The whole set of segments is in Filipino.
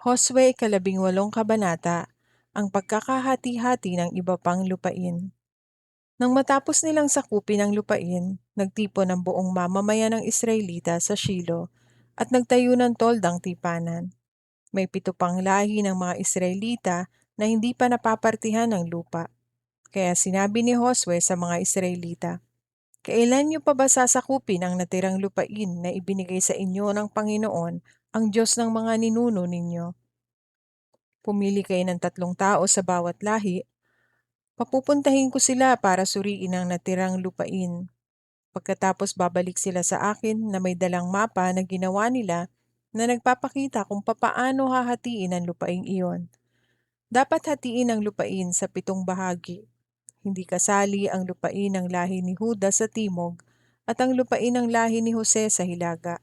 Josue ikalabing walong kabanata, ang pagkakahati-hati ng iba pang lupain. Nang matapos nilang sakupin ang lupain, nagtipon ang buong mamamayan ng Israelita sa Shilo at nagtayo ng toldang tipanan. May pito pang lahi ng mga Israelita na hindi pa napapartihan ng lupa. Kaya sinabi ni Josue sa mga Israelita, Kailan niyo pa ba sasakupin ang natirang lupain na ibinigay sa inyo ng Panginoon, ang Diyos ng mga ninuno ninyo? Pumili kayo ng tatlong tao sa bawat lahi. Papupuntahin ko sila para suriin ang natirang lupain. Pagkatapos babalik sila sa akin na may dalang mapa na ginawa nila na nagpapakita kung papaano hahatiin ang lupaing iyon. Dapat hatiin ang lupain sa pitong bahagi. Hindi kasali ang lupain ng lahi ni Huda sa timog at ang lupain ng lahi ni Jose sa hilaga.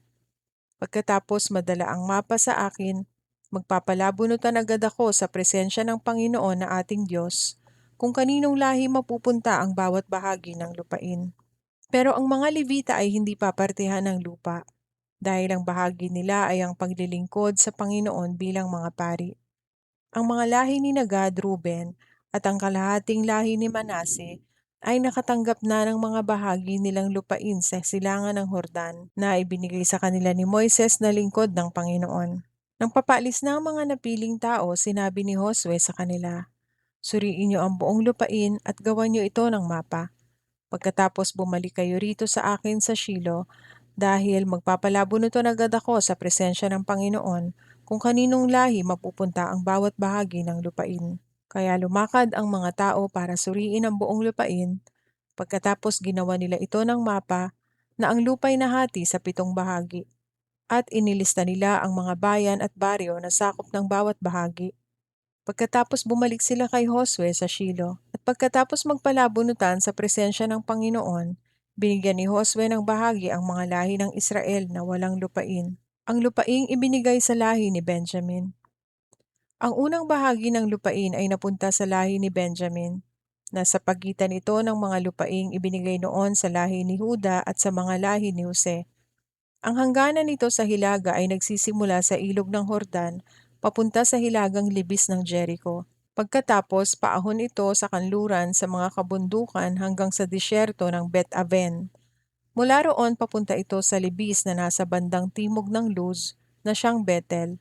Pagkatapos madala ang mapa sa akin, magpapalabunutan agad ako sa presensya ng Panginoon na ating Diyos kung kaninong lahi mapupunta ang bawat bahagi ng lupain. Pero ang mga Levita ay hindi papartihan ng lupa dahil ang bahagi nila ay ang paglilingkod sa Panginoon bilang mga pari. Ang mga lahi ni Nagad, Ruben at ang kalahating lahi ni Manase ay nakatanggap na ng mga bahagi nilang lupain sa silangan ng Hordan na ibinigay sa kanila ni Moises na lingkod ng Panginoon. Nang papalis na ang mga napiling tao, sinabi ni Josue sa kanila, Suriin niyo ang buong lupain at gawan niyo ito ng mapa. Pagkatapos bumalik kayo rito sa akin sa Shilo, dahil magpapalabunutan agad ako sa presensya ng Panginoon kung kaninong lahi mapupunta ang bawat bahagi ng lupain. Kaya lumakad ang mga tao para suriin ang buong lupain. Pagkatapos ginawa nila ito ng mapa na ang lupay nahati sa pitong bahagi. At inilista nila ang mga bayan at baryo na sakop ng bawat bahagi. Pagkatapos bumalik sila kay Josue sa Shilo, at pagkatapos magpalabunutan sa presensya ng Panginoon, binigyan ni Josue ng bahagi ang mga lahi ng Israel na walang lupain. Ang lupaing ibinigay sa lahi ni Benjamin. Ang unang bahagi ng lupain ay napunta sa lahi ni Benjamin. Nasa pagitan ito ng mga lupaing ibinigay noon sa lahi ni Huda at sa mga lahi ni Jose. Ang hangganan nito sa hilaga ay nagsisimula sa ilog ng Hordan papunta sa hilagang libis ng Jericho. Pagkatapos, paahon ito sa kanluran sa mga kabundukan hanggang sa disyerto ng Bet Aven. Mula roon papunta ito sa libis na nasa bandang timog ng Luz na siyang Betel.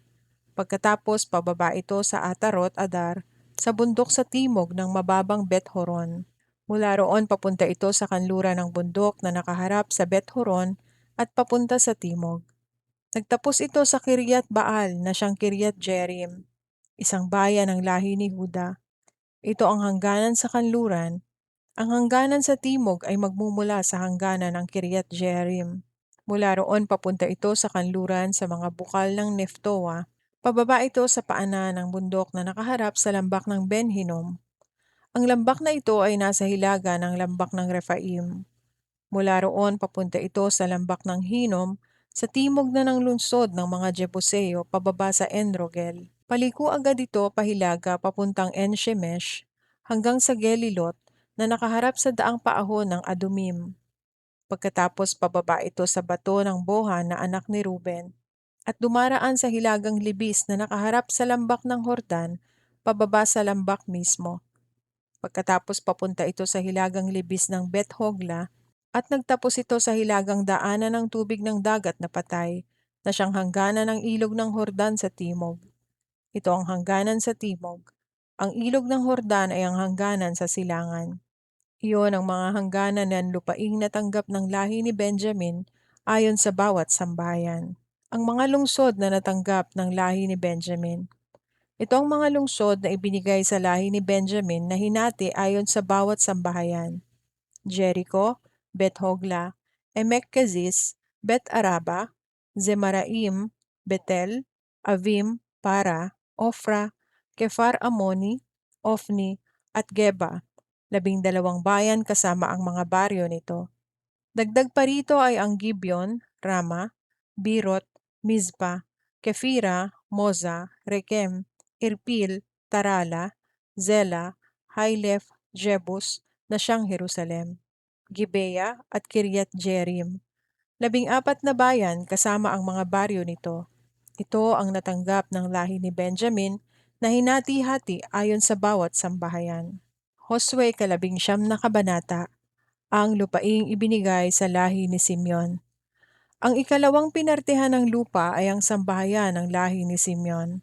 Pagkatapos pababa ito sa Atarot Adar sa bundok sa timog ng mababang Bet Horon. Mula roon papunta ito sa kanluran ng bundok na nakaharap sa Bet Horon at papunta sa timog. Nagtapos ito sa Kiryat Baal na siyang Kiryat Jerim, isang bayan ng lahi ni Huda. Ito ang hangganan sa kanluran. Ang hangganan sa timog ay magmumula sa hangganan ng Kiryat Jerim. Mula roon papunta ito sa kanluran sa mga bukal ng Neftoa. Pababa ito sa paanan ng bundok na nakaharap sa lambak ng Ben Hinnom. Ang lambak na ito ay nasa hilaga ng lambak ng Rephaim. Mula roon papunta ito sa lambak ng Hinnom sa timog na ng lungsod ng mga Jebuseo pababa sa Enrogel. Paliko agad ito pahilaga papuntang En-Shemesh hanggang sa Gelilot na nakaharap sa daang paahon ng Adumim. Pagkatapos pababa ito sa bato ng Bohan na anak ni Ruben at dumaraan sa hilagang libis na nakaharap sa lambak ng Hordan pababa sa lambak mismo. Pagkatapos papunta ito sa hilagang libis ng Bet Hogla at nagtapos ito sa hilagang daanan ng tubig ng dagat na patay na siyang hangganan ng ilog ng Hordan sa timog. Ito ang hangganan sa timog. Ang ilog ng Hordan ay ang hangganan sa silangan. Iyon ang mga hangganan ng lupaing natanggap ng lahi ni Benjamin ayon sa bawat sambayan. Ang mga lungsod na natanggap ng lahi ni Benjamin. Ito ang mga lungsod na ibinigay sa lahi ni Benjamin na hinati ayon sa bawat sambahayan. Jericho, Bet Hogla, Emek Kezis, Bet Araba, Zemaraim, Betel, Avim, Para, Ofra, Kefar Amoni, Ofni, at Geba, labing dalawang bayan kasama ang mga baryo nito. Dagdag pa rito ay ang Gibeon, Rama, Birot, Mizpa, Kefira, Moza, Rekem, Irpil, Tarala, Zela, Hailef, Jebus, na siyang Jerusalem. Gibea at Kiryat Jerim. Labing apat na bayan kasama ang mga baryo nito. Ito ang natanggap ng lahi ni Benjamin na hinati-hati ayon sa bawat sambahayan. Josue kalabing siyam na kabanata, ang lupaing ibinigay sa lahi ni Simeon. Ang ikalawang pinartehan ng lupa ay ang sambahayan ng lahi ni Simeon.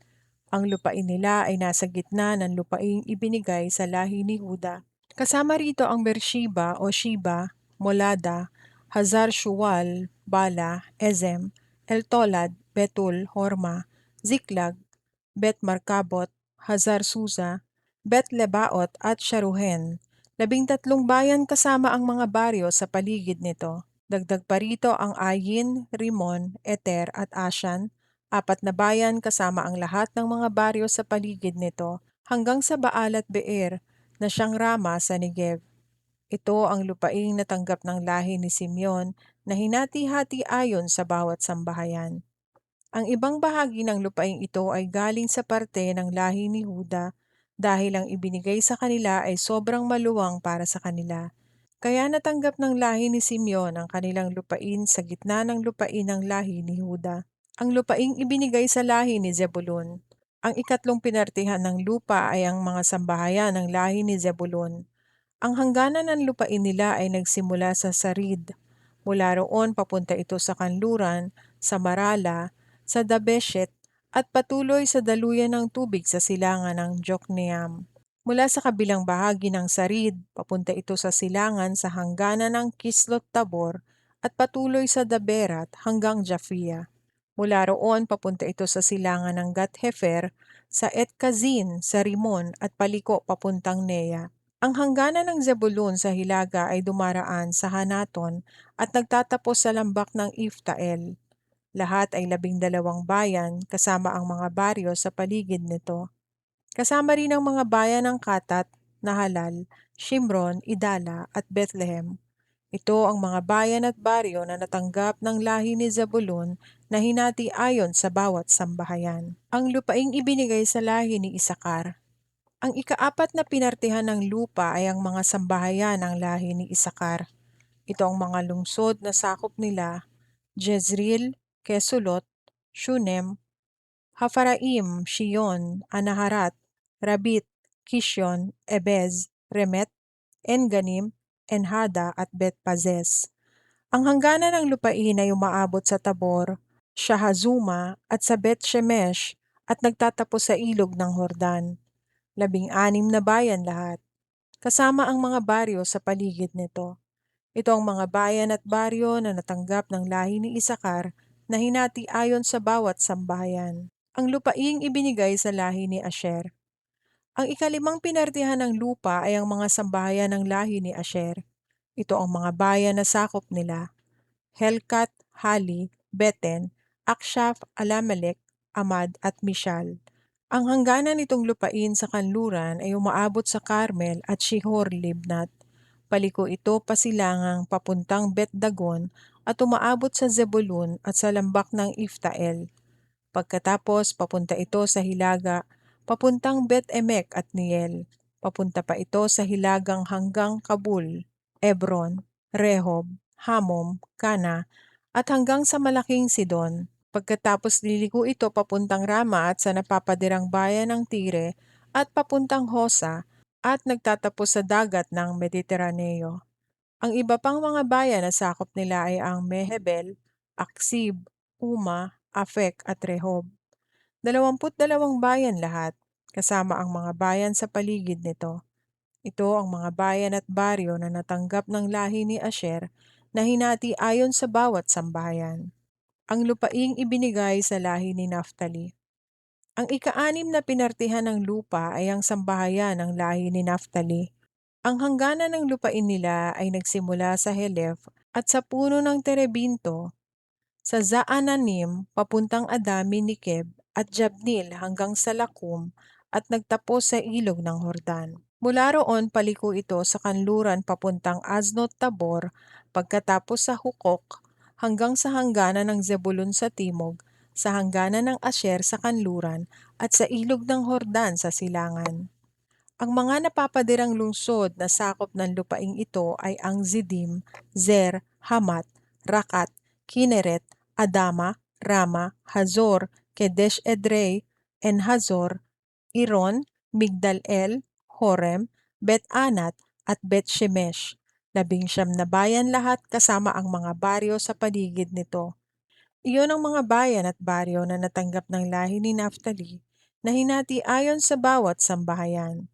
Ang lupain nila ay nasa gitna ng lupaing ibinigay sa lahi ni Huda. Kasama rito ang Beersheba o Shiba, Molada, Hazar Shual, Bala, Ezem, Eltolad, Betul, Horma, Ziklag, Bet Markabot, Hazar Susa, Bet Lebaot at Sharuhen. Labing tatlong bayan kasama ang mga baryo sa paligid nito. Dagdag pa rito ang Ayin, Rimon, Eter at Ashan, apat na bayan kasama ang lahat ng mga baryo sa paligid nito hanggang sa Baal at Beer na siyang Rama sa Negev. Ito ang lupaing natanggap ng lahi ni Simeon na hinati-hati ayon sa bawat sambahayan. Ang ibang bahagi ng lupaing ito ay galing sa parte ng lahi ni Huda dahil ang ibinigay sa kanila ay sobrang maluwang para sa kanila. Kaya natanggap ng lahi ni Simeon ang kanilang lupain sa gitna ng lupain ng lahi ni Huda. Ang lupaing ibinigay sa lahi ni Zebulun. Ang ikatlong pinartihan ng lupa ay ang mga sambahayan ng lahi ni Zebulun. Ang hangganan ng lupain nila ay nagsimula sa Sarid. Mula roon papunta ito sa Kanluran, sa Marala, sa Dabeshet at patuloy sa daluyan ng tubig sa silangan ng Jokneam. Mula sa kabilang bahagi ng Sarid, papunta ito sa silangan sa hangganan ng Kislot Tabor at patuloy sa Daberat hanggang Japhia. Mula roon papunta ito sa silangan ng Gat-Hefer, sa Etkazin, sa Rimon at paliko papuntang Nea. Ang hangganan ng Zebulun sa Hilaga ay dumaraan sa Hanaton at nagtatapos sa lambak ng Iftael. Lahat ay labing dalawang bayan kasama ang mga baryo sa paligid nito. Kasama rin ang mga bayan ng Katat, Nahalal, Shimron, Idala at Bethlehem. Ito ang mga bayan at baryo na natanggap ng lahi ni Zabulon na hinati ayon sa bawat sambahayan. Ang lupaing ibinigay sa lahi ni Isakar. Ang ikaapat na pinartihan ng lupa ay ang mga sambahayan ng lahi ni Isakar. Ito ang mga lungsod na sakop nila, Jezreel, Kesulot, Shunem, Hafaraim, Shion, Anaharat, Rabit, Kishon, Ebez, Remet, Enganim, Enhada at Betpazes. Ang hangganan ng lupain ay umaabot sa Tabor, Shahazuma at sa Bet Shemesh at nagtatapos sa ilog ng Hordan. Labing-anim na bayan lahat, kasama ang mga baryo sa paligid nito. Ito ang mga bayan at baryo na natanggap ng lahi ni Isakar na hinati ayon sa bawat sambahayan. Ang lupaing ibinigay sa lahi ni Asher. Ang ikalimang pinartihan ng lupa ay ang mga sambahayan ng lahi ni Asher. Ito ang mga bayan na sakop nila. Helkat, Hali, Beten, Akshaf, Alamelek, Amad at Mishal. Ang hangganan nitong lupain sa kanluran ay umaabot sa Carmel at Shihor Libnat. Paliko ito pasilangang papuntang Bet Dagon at umaabot sa Zebulun at sa lambak ng Iftael. Pagkatapos, papunta ito sa Hilaga, papuntang Bet Emek at Niel. Papunta pa ito sa Hilagang hanggang Kabul, Ebron, Rehob, Hamom, Kana, at hanggang sa Malaking Sidon. Pagkatapos liliko ito papuntang Rama at sa napapadirang bayan ng Tire at papuntang Hosa at nagtatapos sa dagat ng Mediteraneo. Ang iba pang mga bayan na sakop nila ay ang Mehebel, Aksib, Uma, Afek at Rehob. Dalawamput dalawang bayan lahat, kasama ang mga bayan sa paligid nito. Ito ang mga bayan at baryo na natanggap ng lahi ni Asher na hinati ayon sa bawat sambahayan. Ang lupaing ibinigay sa lahi ni Naphtali. Ang ikaanim na pinartihan ng lupa ay ang sambahayan ng lahi ni Naphtali. Ang hangganan ng lupain nila ay nagsimula sa Helef at sa puno ng Terebinto, sa Zaananim papuntang Adami Nikeb at Jabnil hanggang sa Lakum at nagtapos sa ilog ng Hordan. Mula roon paliko ito sa kanluran papuntang Aznot Tabor pagkatapos sa Hukok hanggang sa hangganan ng Zebulun sa timog, sa hangganan ng Asher sa kanluran at sa ilog ng Hordan sa silangan. Ang mga napapadirang lungsod na sakop ng lupaing ito ay ang Zidim, Zer, Hamat, Rakat, Kineret, Adama, Rama, Hazor, Kedesh Edrei, Enhazor, Iron, Migdal-el, Horem, Bet-Anat at Bet-Shemesh. Labing siyam na bayan lahat kasama ang mga baryo sa paligid nito. Iyon ang mga bayan at baryo na natanggap ng lahi ni Naphtali na hinati ayon sa bawat sambahayan.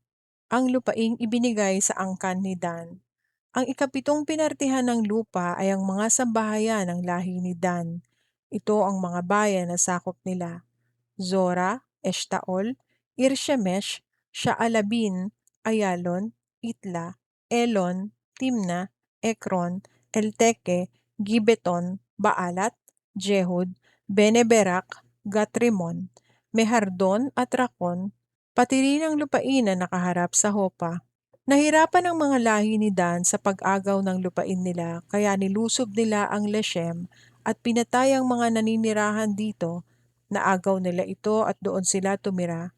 Ang lupaing ibinigay sa angkan ni Dan. Ang ikapitong pinartihan ng lupa ay ang mga sambahayan ng lahi ni Dan. Ito ang mga bayan na sakop nila. Zora, Eshtaol, Irshemesh, Shaalabin, Ayalon, Itla, Elon, Timna, Ekron, Elteke, Gibeton, Baalat, Jehud, Beneberak, Gatrimon, Mehardon at Rakon, pati rin ang lupain na nakaharap sa Hopa. Nahirapan ang mga lahi ni Dan sa pag-agaw ng lupain nila kaya nilusob nila ang Leshem at pinatay ang mga naninirahan dito. Naagaw nila ito at doon sila tumira.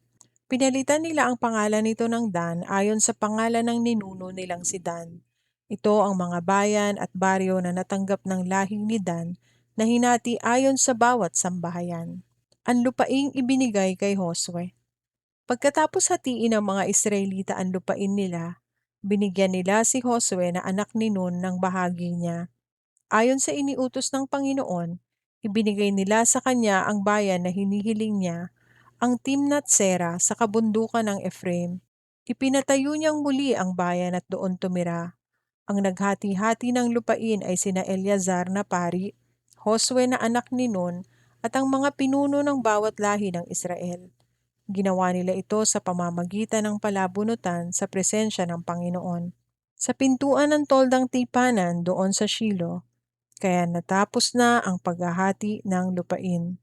Pinalitan nila ang pangalan nito ng Dan ayon sa pangalan ng ninuno nilang si Dan. Ito ang mga bayan at baryo na natanggap ng lahi ni Dan na hinati ayon sa bawat sambahayan. Ang lupaing ibinigay kay Josue. Pagkatapos hatiin ng mga Israelita ang lupain nila, binigyan nila si Josue na anak ni Nun ng bahagi niya. Ayon sa iniutos ng Panginoon, ibinigay nila sa kanya ang bayan na hinihiling niya, ang Timnat Sera sa kabundukan ng Ephraim. Ipinatayo niyang muli ang bayan at doon tumira. Ang naghati-hati ng lupain ay sina Eleazar na pari, Josue na anak ni Nun, at ang mga pinuno ng bawat lahi ng Israel. Ginawa nila ito sa pamamagitan ng palabunutan sa presensya ng Panginoon. Sa pintuan ng toldang tipanan doon sa Shilo, kaya natapos na ang paghahati ng lupain.